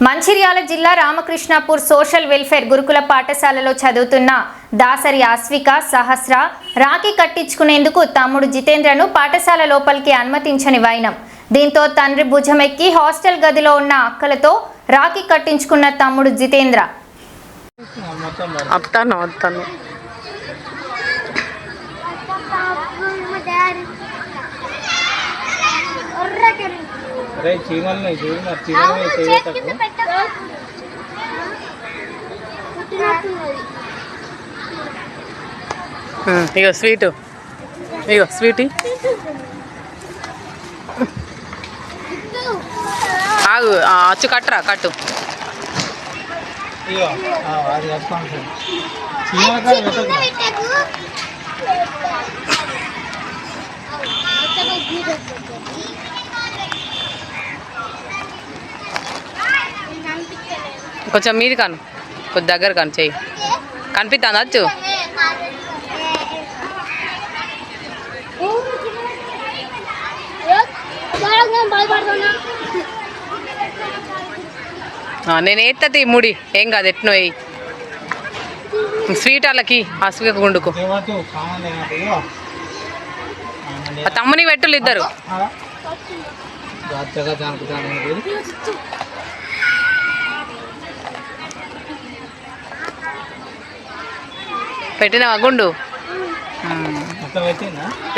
మంచిర్యాల జిల్లా Ramakrishnapur social welfare గురుకుల పాఠశాలలో చదువుతున్న దాసరి ఆస్విక సహస్ర రాఖీ కట్టించుకునేందుకు తమ్ముడు జితేంద్రను పాఠశాల లోపలికి అనుమతించని వైనం. దీంతో తండ్రి భుజమెక్కి హాస్టల్ గదిలో ఉన్న అక్కలతో రాఖీ కట్టించుకున్న తమ్ముడు జితేంద్ర. వస్తాను వస్తాను అరే చీమల్ని చూడు మరి చీమల్ని చేయటకు ఇగో స్వీటు. ఇగో స్వీట్. ఆగు ఆ, అచ్చు కట్టరా కట్టు. ఇగో కొంచెం మీది కాను. కొద్ది దగ్గర కాను చెయ్యి. కనిపిస్తుంది అచ్చు? నేను ఎత్తది ముడి. ఏం కాదు ఎట్నో వేయి స్వీట్ వాళ్ళకి అసుక గుండుకు. తమ్ముని పెట్టులు ఇద్దరు. పెట్టినవా గుండు?